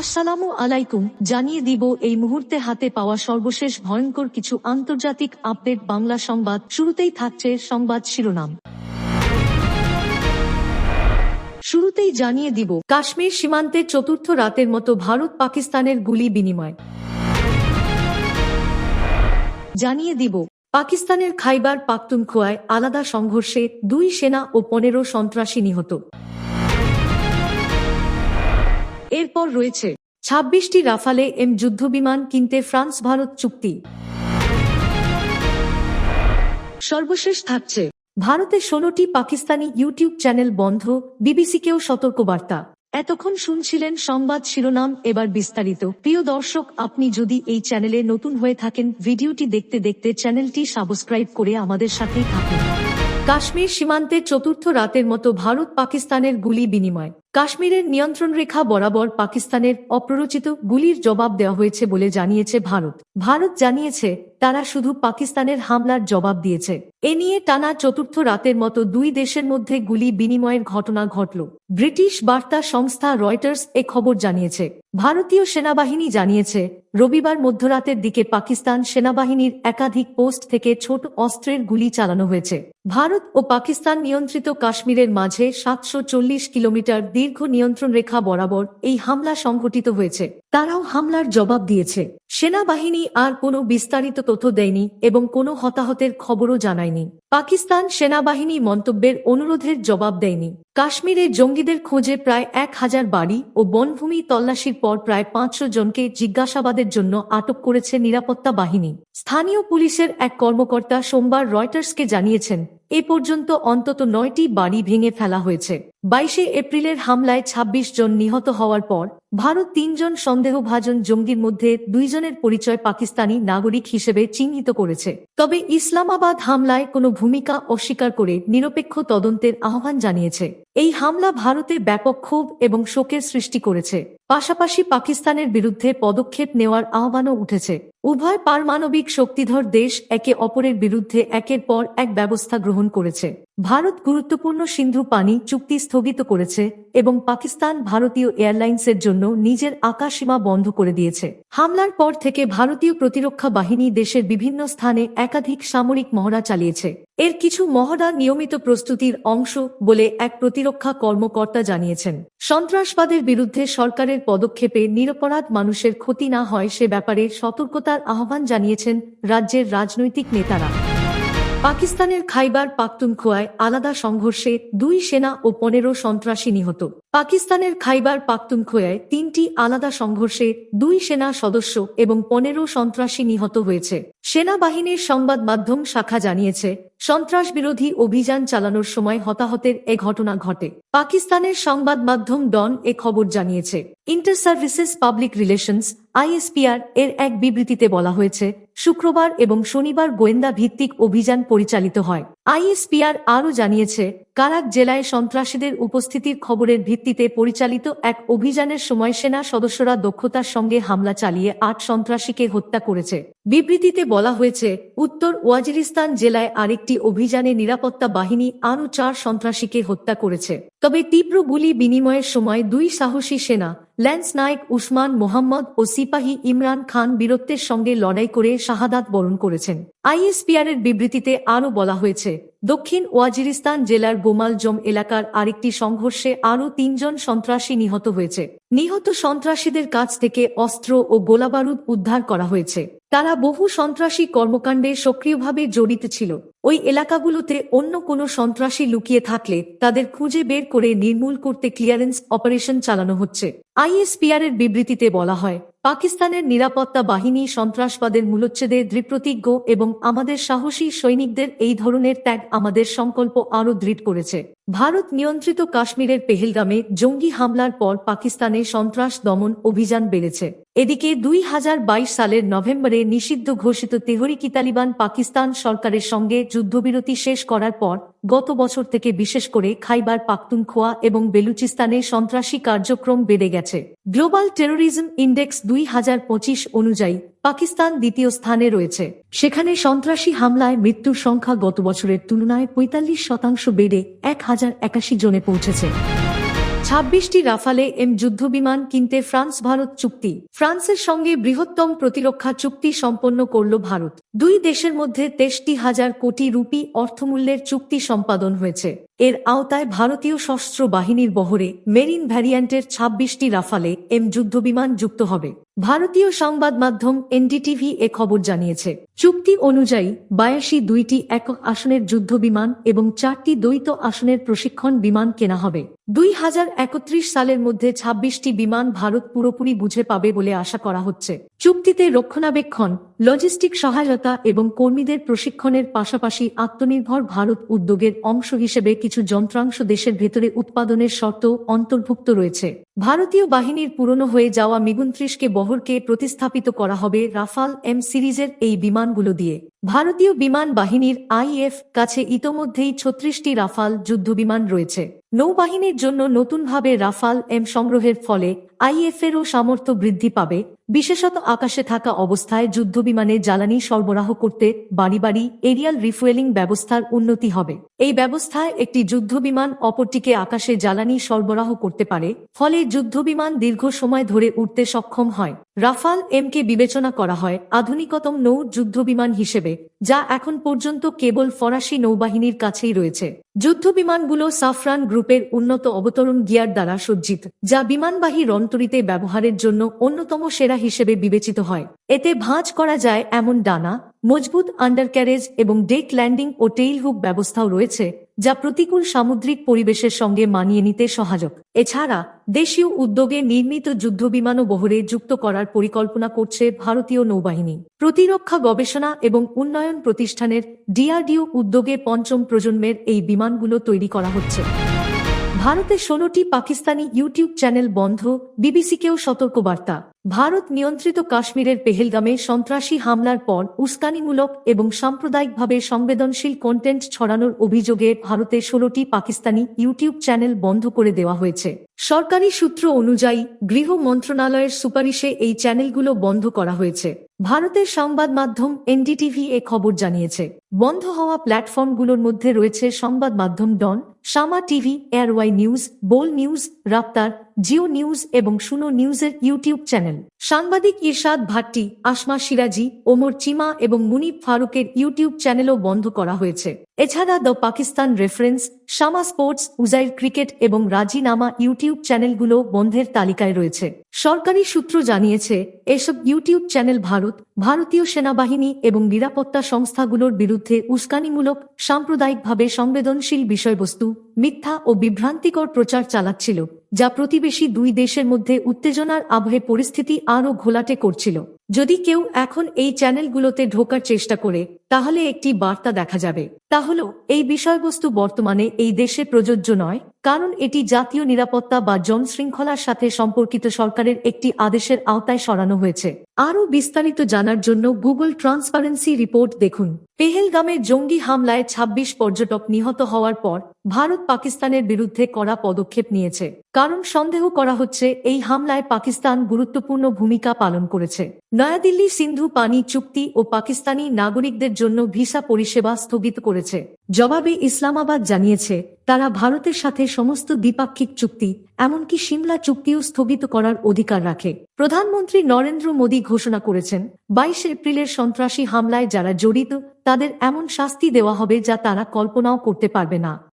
আসসালামু আলাইকুম, জানিয়ে দিব এই মুহূর্তে হাতে পাওয়া সর্বশেষ ভয়ঙ্কর কিছু আন্তর্জাতিক আপডেট বাংলা সংবাদ। শুরুতেই থাকছে সংবাদ শিরোনাম। শুরুতেই জানিয়ে দিব, কাশ্মীর সীমান্তে চতুর্থ রাতের মতো ভারত পাকিস্তানের গুলি বিনিময়। জানিয়ে দিব, পাকিস্তানের খাইবার পাখতুনখোয়ায় আলাদা সংঘর্ষে দুই সেনা ও পনেরো সন্ত্রাসী নিহত। এরপর রয়েছে ছাব্বিশটি রাফালে এম যুদ্ধবিমান কিনতে ফ্রান্স ভারত চুক্তি। সর্বশেষ থাকছে ভারতে ষোলোটি পাকিস্তানি ইউটিউব চ্যানেল বন্ধ, বিবিসিকেও সতর্কবার্তা। এতক্ষণ শুনছিলেন সংবাদ শিরোনাম, এবার বিস্তারিত। প্রিয় দর্শক, আপনি যদি এই চ্যানেলে নতুন হয়ে থাকেন, ভিডিওটি দেখতে দেখতে চ্যানেলটি সাবস্ক্রাইব করে আমাদের সাথেই থাকুন। কাশ্মীর সীমান্তে চতুর্থ রাতের মতো ভারত পাকিস্তানের গুলি বিনিময়। কাশ্মীরের নিয়ন্ত্রণ রেখা বরাবর পাকিস্তানের অপ্ররোচিত গুলির জবাব দেওয়া হয়েছে বলে জানিয়েছে ভারত। ভারত জানিয়েছে, তারা শুধু পাকিস্তানের হামলার জবাব দিয়েছে। এ নিয়ে টানা চতুর্থ রাতের মতো দুই দেশের মধ্যে গুলি বিনিময়ের ঘটনা ঘটল। ব্রিটিশ বার্তা সংস্থা রয়টার্স এ খবর জানিয়েছে। ভারতীয় সেনাবাহিনী জানিয়েছে, রবিবার মধ্যরাতের দিকে পাকিস্তান সেনাবাহিনীর একাধিক পোস্ট থেকে ছোট অস্ত্রের গুলি চালানো হয়েছে। ভারত ও পাকিস্তান নিয়ন্ত্রিত কাশ্মীরের মাঝে সাতশো চল্লিশ কিলোমিটার দীর্ঘ নিয়ন্ত্রণ রেখা বরাবর এই হামলা সংঘটিত হয়েছে। তারাও হামলার জবাব দিয়েছে। সেনাবাহিনী আর কোনো বিস্তারিত তথ্য দেয়নি এবং কোনো হতাহতের খবরও জানায়নি। পাকিস্তান সেনাবাহিনী মন্তব্যের অনুরোধের জবাব দেয়নি। কাশ্মীরে জঙ্গিদের খোঁজে প্রায় এক হাজার বাড়ি ও বনভূমি তল্লাশির পর প্রায় পাঁচশো জনকে জিজ্ঞাসাবাদের জন্য আটক করেছে নিরাপত্তা বাহিনী। স্থানীয় পুলিশের এক কর্মকর্তা সোমবার রয়টার্সকে জানিয়েছেন এ পর্যন্ত অন্তত নয়টি বাড়ি ভেঙে ফেলা হয়েছে। বাইশে এপ্রিলের হামলায় ২৬ জন নিহত হওয়ার পর ভারত তিনজন সন্দেহভাজন জঙ্গির মধ্যে দুইজনের পরিচয় পাকিস্তানি নাগরিক হিসেবে চিহ্নিত করেছে। তবে ইসলামাবাদ হামলায় কোনো ভূমিকা অস্বীকার করে নিরপেক্ষ তদন্তের আহ্বান জানিয়েছে। এই হামলা ভারতে ব্যাপক ক্ষোভ এবং শোকের সৃষ্টি করেছে। পাশাপাশি পাকিস্তানের বিরুদ্ধে পদক্ষেপ নেওয়ার আহ্বানও উঠেছে। উভয় পারমাণবিক শক্তিধর দেশ একে অপরের বিরুদ্ধে একের পর এক ব্যবস্থা গ্রহণ করেছে। ভারত গুরুত্বপূর্ণ সিন্ধু পানি চুক্তি স্থগিত করেছে এবং পাকিস্তান ভারতীয় এয়ারলাইন্সের জন্য নিজের আকাশসীমা বন্ধ করে দিয়েছে। হামলার পর থেকে ভারতীয় প্রতিরক্ষা বাহিনী দেশের বিভিন্ন স্থানে একাধিক সামরিক মহড়া চালিয়েছে। এর কিছু মহড়া নিয়মিত প্রস্তুতির অংশ বলে এক প্রতিরক্ষা কর্মকর্তা জানিয়েছেন। সন্ত্রাসবাদের বিরুদ্ধে সরকারের পদক্ষেপে নিরপরাধ মানুষের ক্ষতি না হয় সে ব্যাপারে সতর্কতার আহ্বান জানিয়েছেন রাজ্যের রাজনৈতিক নেতারা। পাকিস্তানের খাইবার পাখতুনখোয়ায় আলাদা সংঘর্ষে দুই সেনা ও পনেরো সন্ত্রাসী নিহত। পাকিস্তানের খাইবার পাখতুনখোয়ায় তিনটি আলাদা সংঘর্ষে দুই সেনা সদস্য এবং পনেরো সন্ত্রাসী নিহত হয়েছে। সেনাবাহিনীর সংবাদ মাধ্যম শাখা জানিয়েছে, সন্ত্রাস বিরোধী অভিযান চালানোর সময় হতাহতের এ ঘটনা ঘটে। পাকিস্তানের সংবাদ মাধ্যম ডন এ খবর জানিয়েছে Inter Services Public Relations, ISPR এর এক বিবৃতিতে বলা হয়েছে শুক্রবার এবং শনিবার গোয়েন্দা ভিত্তিক অভিযান পরিচালিত হয়। আইএসপিআর আরও জানিয়েছে, কারাক জেলায় সন্ত্রাসীদের উপস্থিতির খবরের ভিত্তিতে পরিচালিত এক অভিযানের সময় সেনা সদস্যরা দক্ষতার সঙ্গে হামলা চালিয়ে আট সন্ত্রাসীকে হত্যা করেছে। বিবৃতিতে বলা হয়েছে, উত্তর ওয়াজিরিস্তান জেলায় আরেকটি অভিযানে নিরাপত্তা বাহিনী আরও চার সন্ত্রাসীকে হত্যা করেছে। তবে তীব্র গুলি বিনিময়ের সময় দুই সাহসী সেনা, ল্যান্স নায়ক উসমান মোহাম্মদ ও সিপাহী ইমরান খান বীরত্বের সঙ্গে লড়াই করে শাহাদাত বরণ করেছেন। আইএসপিআর এর বিবৃতিতে আরও বলা হয়েছে, দক্ষিণ ওয়াজিরিস্তান জেলার গোমালজম এলাকার আরেকটি সংঘর্ষে আরও তিনজন সন্ত্রাসী নিহত হয়েছে। নিহত সন্ত্রাসীদের কাছ থেকে অস্ত্র ও গোলাবারুদ উদ্ধার করা হয়েছে। তারা বহু সন্ত্রাসী কর্মকাণ্ডে সক্রিয়ভাবে জড়িত ছিল। ওই এলাকাগুলোতে অন্য কোনো সন্ত্রাসী লুকিয়ে থাকলে তাদের খুঁজে বের করে নির্মূল করতে ক্লিয়ারেন্স অপারেশন চালানো হচ্ছে। আইএসপিআর এর বিবৃতিতে বলা হয় পাকিস্তানের নিরাপত্তা বাহিনী সন্ত্রাসবাদের মূলোচ্ছেদে দৃপ্রতিজ্ঞ এবং আমাদের সাহসী সৈনিকদের এই ধরনের ত্যাগ আমাদের সংকল্প আরও দৃঢ় করেছে। ভারত নিয়ন্ত্রিত কাশ্মীরের পেহেলগামে জঙ্গি হামলার পর পাকিস্তানে সন্ত্রাস দমন অভিযান বেড়েছে। এদিকে দুই হাজার বাইশ সালের নভেম্বরে নিষিদ্ধ ঘোষিত তেহরিকি তালিবান পাকিস্তান সরকারের সঙ্গে যুদ্ধবিরতি শেষ করার পর গত বছর থেকে বিশেষ করে খাইবার পাখতুনখোয়া এবং বেলুচিস্তানে সন্ত্রাসী কার্যক্রম বেড়ে গেছে। গ্লোবাল টেরোরিজম ইন্ডেক্স দুই হাজার পঁচিশ অনুযায়ী পাকিস্তান দ্বিতীয় স্থানে রয়েছে। সেখানে সন্ত্রাসী হামলায় মৃত্যুর সংখ্যা গত বছরের তুলনায় পঁয়তাল্লিশ শতাংশ বেড়ে এক হাজার একাশি জনে পৌঁছেছে। ছাব্বিশটি রাফালে এম যুদ্ধবিমান কিনতে ফ্রান্স ভারত চুক্তি। ফ্রান্সের সঙ্গে বৃহত্তম প্রতিরক্ষা চুক্তি সম্পন্ন করল ভারত। দুই দেশের মধ্যে তেষ্টি হাজার কোটি রুপি অর্থমূল্যের চুক্তি সম্পাদন হয়েছে। এর আওতায় ভারতীয় সশস্ত্র বাহিনীর বহরে মেরিন ভ্যারিয়েন্টের ছাব্বিশটি রাফালে এম যুদ্ধবিমান যুক্ত হবে। ভারতীয় সংবাদ মাধ্যম এনডিটিভি এ খবর জানিয়েছে, চুক্তি অনুযায়ী বায়াশি দুইটি একক আসনের যুদ্ধ বিমান এবং চারটি দ্বৈত আসনের প্রশিক্ষণ বিমান কেনা হবে। দুই হাজার একত্রিশ সালের মধ্যে ছাব্বিশটি বিমান ভারত পুরোপুরি বুঝে পাবে বলে আশা করা হচ্ছে। চুক্তিতে রক্ষণাবেক্ষণ, লজিস্টিক সহায়তা এবং কর্মীদের প্রশিক্ষণের পাশাপাশি আত্মনির্ভর ভারত উদ্যোগের অংশ হিসেবে কিছু যন্ত্রাংশ দেশের ভেতরে উৎপাদনের শর্ত অন্তর্ভুক্ত রয়েছে। ভারতীয় বাহিনীর পুরনো হয়ে যাওয়া মিগুন্ত্রিশকে বহরকে প্রতিস্থাপিত করা হবে রাফাল এম সিরিজের এই বিমানগুলো দিয়ে। ভারতীয় বিমান বাহিনীর আইএফ কাছে ইতোমধ্যেই ছত্রিশটি রাফাল যুদ্ধবিমান রয়েছে। নৌবাহিনীর জন্য নতুনভাবে রাফাল এম সংগ্রহের ফলে আইএফেরও সামর্থ্য বৃদ্ধি পাবে। বিশেষত আকাশে থাকা অবস্থায় যুদ্ধবিমানে জ্বালানি সরবরাহ করতে বাড়ি বাড়ি এরিয়াল রিফুয়েলিং ব্যবস্থার উন্নতি হবে। এই ব্যবস্থায় একটি যুদ্ধবিমান অপরটিকে আকাশে জ্বালানি সরবরাহ করতে পারে, ফলে যুদ্ধবিমান দীর্ঘ সময় ধরে উঠতে সক্ষম হয়। রাফাল এমকে বিবেচনা করা হয় আধুনিকতম নৌ যুদ্ধবিমান হিসেবে, যা এখন পর্যন্ত কেবল ফরাসি নৌবাহিনীর কাছেই রয়েছে। যুদ্ধবিমানগুলো সাফরান গ্রুপের উন্নত অবতরণ গিয়ার দ্বারা সজ্জিত, যা বিমানবাহী রণতরিতে ব্যবহারের জন্য অন্যতম সেরা হিসেবে বিবেচিত হয়। এতে ভাঁজ করা যায় এমন ডানা, মজবুত আন্ডারক্যারেজ এবং ডেক ল্যান্ডিং ও টেইল হুক ব্যবস্থাও রয়েছে, যা প্রতিকূল সামুদ্রিক পরিবেশের সঙ্গে মানিয়ে নিতে সহায়ক। এছাড়া, দেশীয় উদ্যোগে নির্মিত যুদ্ধবিমানও বহরে যুক্ত করার পরিকল্পনা করছে ভারতীয় নৌবাহিনী। প্রতিরক্ষা গবেষণা এবং উন্নয়ন প্রতিষ্ঠানের ডিআরডিও উদ্যোগে পঞ্চম প্রজন্মের এই বিমানগুলো তৈরি করা হচ্ছে। ভারতে ষোলোটি পাকিস্তানি ইউটিউব চ্যানেল বন্ধ বিবিসিকেও সতর্কবার্তা। ভারত নিয়ন্ত্রিত কাশ্মীরের পেহেলগামে সন্ত্রাসী হামলার পর উস্কানিমূলক এবং সাম্প্রদায়িকভাবে সংবেদনশীল কন্টেন্ট ছড়ানোর অভিযোগে ভারতে ষোলোটি পাকিস্তানি ইউটিউব চ্যানেল বন্ধ করে দেওয়া হয়েছে। সরকারি সূত্র অনুযায়ী গৃহ মন্ত্রণালয়ের সুপারিশে এই চ্যানেলগুলো বন্ধ করা হয়েছে। ভারতের সংবাদ মাধ্যম এনডিটিভি এ খবর জানিয়েছে। বন্ধ হওয়া প্ল্যাটফর্মগুলোর মধ্যে রয়েছে সংবাদ মাধ্যম Dawn, Samaa TV ARY news, Bol news, Raftar Geo news এবং শুনো নিউজের ইউটিউব চ্যানেল। সাংবাদিক ইরশাদ ভাট্টি, আসমা সিরাজি, ওমর চিমা এবং মুনিব ফারুকের ইউটিউব চ্যানেলও বন্ধ করা হয়েছে। এছাড়া the Pakistan reference, Samaa sports, Uzair cricket এবং রাজিনামা ইউটিউব চ্যানেলগুলো বন্ধের তালিকায় রয়েছে। সরকারি সূত্র জানিয়েছে, এসব ইউটিউব চ্যানেল ভারত, ভারতীয় সেনাবাহিনী এবং নিরাপত্তা সংস্থাগুলোর বিরুদ্ধে উস্কানিমূলক, সাম্প্রদায়িকভাবে সংবেদনশীল বিষয়বস্তু, মিথ্যা ও বিভ্রান্তিকর প্রচার চালাচ্ছিল, যা প্রতিবেশী দুই দেশের মধ্যে উত্তেজনার আবহে পরিস্থিতি আরও ঘোলাটে করছিল। যদি কেউ এখন এই চ্যানেলগুলোতে ঢোকার চেষ্টা করে, তাহলে একটি বার্তা দেখা যাবে। তা হল এই বিষয়বস্তু বর্তমানে এই দেশে প্রযোজ্য নয়। কারণ এটি জাতীয় নিরাপত্তা বা জনশৃঙ্খলার সাথে সম্পর্কিত সরকারের একটি আদেশের আওতায় সরানো হয়েছে। আরও বিস্তারিত জানার জন্য গুগল ট্রান্সপারেন্সি রিপোর্ট দেখুন। পেহেলগামের জঙ্গি হামলায় ২৬ পর্যটক নিহত হওয়ার পর ভারত পাকিস্তানের বিরুদ্ধে কড়া পদক্ষেপ নিয়েছে। কারণ সন্দেহ করা হচ্ছে এই হামলায় পাকিস্তান গুরুত্বপূর্ণ ভূমিকা পালন করেছে। নয়াদিল্লি সিন্ধু পানি চুক্তি ও পাকিস্তানি নাগরিকদের জন্য ভিসা পরিষেবা স্থগিত করেছে। জবাবে ইসলামাবাদ জানিয়েছে তারা ভারতের সাথে সমস্ত দ্বিপাক্ষিক চুক্তি, এমনকি সিমলা চুক্তিও স্থগিত করার অধিকার রাখে। প্রধানমন্ত্রী নরেন্দ্র মোদী ঘোষণা করেছেন, বাইশ এপ্রিলের সন্ত্রাসী হামলায় যারা জড়িত, তাদের এমন শাস্তি দেওয়া হবে যা তারা কল্পনাও করতে পারবে না।